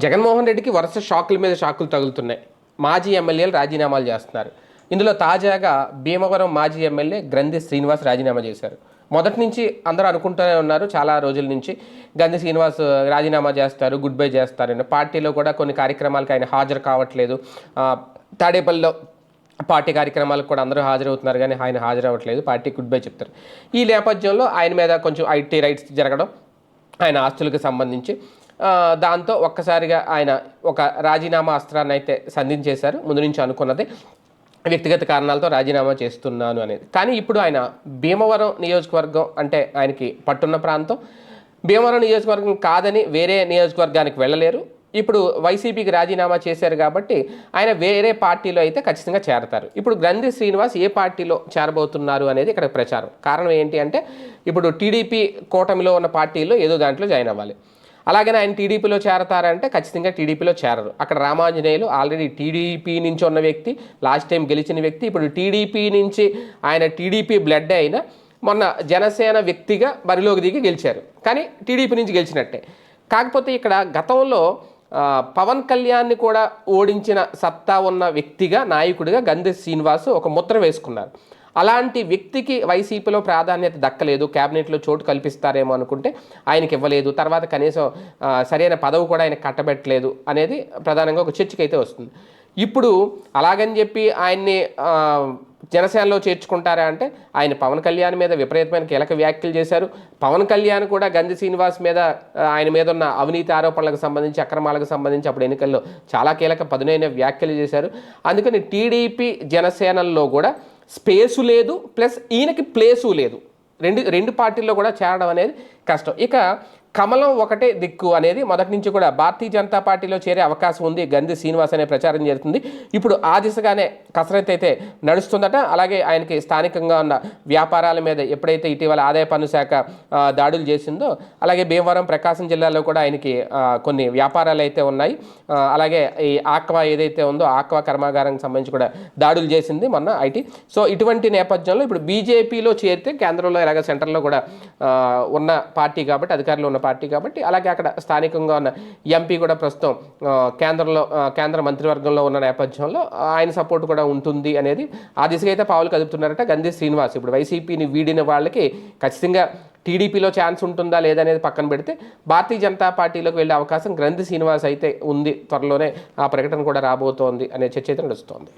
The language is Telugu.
జగన్మోహన్ రెడ్డికి వరుస షాకుల మీద షాకులు తగులుతున్నాయి. మాజీ ఎమ్మెల్యేలు రాజీనామాలు చేస్తున్నారు. ఇందులో తాజాగా భీమవరం మాజీ ఎమ్మెల్యే గ్రంథి శ్రీనివాస్ రాజీనామా చేశారు. మొదటి నుంచి అందరూ అనుకుంటూనే ఉన్నారు చాలా రోజుల నుంచి గంధి శ్రీనివాస్ రాజీనామా చేస్తారు గుడ్ బై చేస్తారని. పార్టీలో కూడా కొన్ని కార్యక్రమాలకు ఆయన హాజరు కావట్లేదు. తాడేపల్లిలో పార్టీ కార్యక్రమాలకు కూడా అందరూ హాజరవుతున్నారు కానీ ఆయన హాజరవ్వట్లేదు. పార్టీ గుడ్ బై చెప్తారు. ఈ నేపథ్యంలో ఆయన మీద కొంచెం ఐటీ రైట్స్ జరగడం ఆయన ఆస్తులకు సంబంధించి దాంతో ఒక్కసారిగా ఆయన ఒక రాజీనామా అస్త్రాన్ని అయితే సంధించేశారు. ముందు నుంచి అనుకున్నది వ్యక్తిగత కారణాలతో రాజీనామా చేస్తున్నాను అనేది. కానీ ఇప్పుడు ఆయన భీమవరం నియోజకవర్గం అంటే ఆయనకి పట్టున్న ప్రాంతం. భీమవరం నియోజకవర్గం కాదని వేరే నియోజకవర్గానికి వెళ్ళలేరు. ఇప్పుడు వైసీపీకి రాజీనామా చేశారు కాబట్టి ఆయన వేరే పార్టీలో అయితే ఖచ్చితంగా చేరతారు. ఇప్పుడు గ్రంథి శ్రీనివాస్ ఏ పార్టీలో చేరబోతున్నారు అనేది ఇక్కడ ప్రచారం. కారణం ఏంటి అంటే ఇప్పుడు టీడీపీ కూటమిలో ఉన్న పార్టీలో ఏదో దాంట్లో జాయిన్ అవ్వాలి. అలాగనే ఆయన టీడీపీలో చేరతారంటే ఖచ్చితంగా టీడీపీలో చేరరు. అక్కడ రామాంజనేయులు ఆల్రెడీ టీడీపీ నుంచి ఉన్న వ్యక్తి లాస్ట్ టైం గెలిచిన వ్యక్తి ఇప్పుడు టీడీపీ నుంచి ఆయన టీడీపీ బ్లడ్ అయినా మొన్న జనసేన వ్యక్తిగా బరిలోకి దిగి గెలిచారు. కానీ టీడీపీ నుంచి గెలిచినట్టే. కాకపోతే ఇక్కడ గతంలో పవన్ కళ్యాణ్ని కూడా ఓడించిన సత్తా ఉన్న వ్యక్తిగా నాయకుడిగా గంధి శ్రీనివాస్ ఒక ముద్ర వేసుకున్నారు. అలాంటి వ్యక్తికి వైసీపీలో ప్రాధాన్యత దక్కలేదు క్యాబినెట్లో చోటు కల్పిస్తారేమో అనుకుంటే ఆయనకి ఇవ్వలేదు తర్వాత కనీసం సరైన పదవి కూడా ఆయన కట్టబెట్టలేదు అనేది ప్రధానంగా ఒక చర్చకైతే వస్తుంది. ఇప్పుడు అలాగని చెప్పి ఆయన్ని జనసేనలో చేర్చుకుంటారా అంటే ఆయన పవన్ కళ్యాణ్ మీద విపరీతమైన కీలక వ్యాఖ్యలు చేశారు. పవన్ కళ్యాణ్ కూడా గంధి శ్రీనివాస్ మీద ఆయన మీద ఉన్న అవినీతి ఆరోపణలకు సంబంధించి అక్రమాలకు సంబంధించి అప్పుడు ఎన్నికల్లో చాలా కీలక పదునైన వ్యాఖ్యలు చేశారు. అందుకని టీడీపీ జనసేనల్లో కూడా స్పేసు లేదు ప్లస్ ఈయనకి ప్లేసు లేదు. రెండు రెండు పార్టీల్లో కూడా చేరడం అనేది కష్టం. ఇక కమలం ఒకటే దిక్కు అనేది మొదటి నుంచి కూడా భారతీయ జనతా పార్టీలో చేరే అవకాశం ఉంది. గంధి శ్రీనివాస్ అనే ప్రచారం జరుగుతుంది. ఇప్పుడు ఆ దిశగానే కసరత్తు అయితే నడుస్తుందట. అలాగే ఆయనకి స్థానికంగా ఉన్న వ్యాపారాల మీద ఎప్పుడైతే ఇటీవల ఆదాయ పన్ను శాఖ దాడులు చేసిందో అలాగే భీమవరం ప్రకాశం జిల్లాలో కూడా ఆయనకి కొన్ని వ్యాపారాలు అయితే ఉన్నాయి. అలాగే ఈ ఆక్వా ఏదైతే ఉందో ఆక్వా కర్మాగారానికి సంబంధించి కూడా దాడులు చేసింది మొన్న ఐటీ. సో ఇటువంటి నేపథ్యంలో ఇప్పుడు బీజేపీలో చేరితే కేంద్రంలో ఇలాగ సెంటర్లో కూడా ఉన్న పార్టీ కాబట్టి అధికారులు ఉన్న పార్టీ కాబట్టి అలాగే అక్కడ స్థానికంగా ఉన్న ఎంపీ కూడా ప్రస్తుతం కేంద్రంలో కేంద్ర మంత్రివర్గంలో ఉన్న నేపథ్యంలో ఆయన సపోర్ట్ కూడా ఉంటుంది అనేది ఆ దిశగా అయితే పావులు కదుపుతున్నారట గంధి శ్రీనివాస్. ఇప్పుడు వైసీపీని వీడిన వాళ్ళకి ఖచ్చితంగా టీడీపీలో ఛాన్స్ ఉంటుందా లేదనేది పక్కన పెడితే భారతీయ జనతా పార్టీలోకి వెళ్ళే అవకాశం గ్రంథి శ్రీనివాస్ అయితే ఉంది. త్వరలోనే ఆ ప్రకటన కూడా రాబోతోంది అనే చర్చ అయితే నడుస్తోంది.